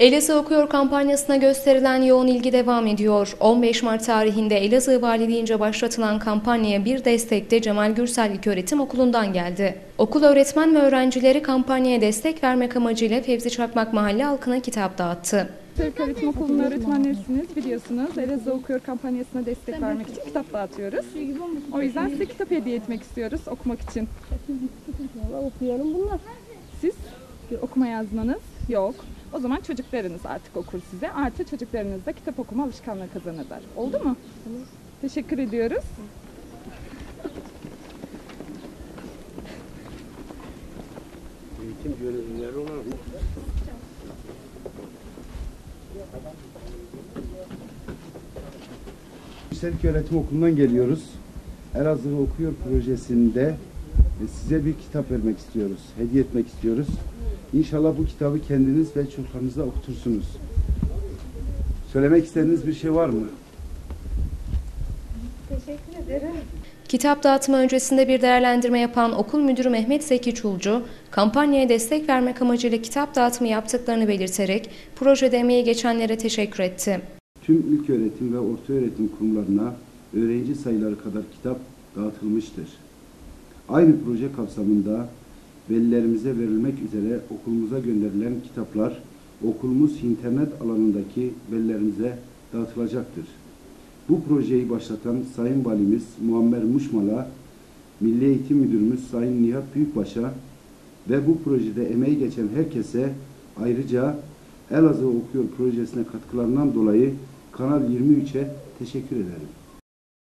Elazığ Okuyor kampanyasına gösterilen yoğun ilgi devam ediyor. 15 Mart tarihinde Elazığ Valiliğince başlatılan kampanyaya bir destek de Cemal Gürsel İlköğretim Okulu'ndan geldi. Okul öğretmen ve öğrencileri kampanyaya destek vermek amacıyla Fevzi Çakmak Mahalle halkına kitap dağıttı. Türk Öğretim Okulu'nun öğretmenlerisiniz biliyorsunuz. Elazığ Okuyor kampanyasına destek vermek için kitap dağıtıyoruz. O yüzden size kitap hediye etmek istiyoruz okumak için. Valla okuyalım bunlar. Siz okuma yazmanız yok. O zaman çocuklarınız artık okur size. Artı çocuklarınız da kitap okuma alışkanlığı kazanırlar. Oldu mu? Teşekkür ediyoruz. Eğitim görevlileri olarak Yüksek Öğretim Okulu'ndan geliyoruz. Elazığ Okuyor projesinde size bir kitap vermek istiyoruz. Hediye etmek istiyoruz. İnşallah bu kitabı kendiniz ve çocuklarınıza okutursunuz. Söylemek istediğiniz bir şey var mı? Kitap dağıtımı öncesinde bir değerlendirme yapan okul müdürü Mehmet Zeki Çulcu, kampanyaya destek vermek amacıyla kitap dağıtımı yaptıklarını belirterek projede emeği geçenlere teşekkür etti. Tüm ilk öğretim ve orta öğretim kurumlarına öğrenci sayıları kadar kitap dağıtılmıştır. Aynı proje kapsamında velilerimize verilmek üzere okulumuza gönderilen kitaplar okulumuz internet alanındaki velilerimize dağıtılacaktır. Bu projeyi başlatan Sayın Valimiz Muammer Muşmal'a, Milli Eğitim Müdürümüz Sayın Nihat Büyükbaş'a ve bu projede emeği geçen herkese ayrıca Elazığ Okuyor projesine katkılarından dolayı Kanal 23'e teşekkür ederim.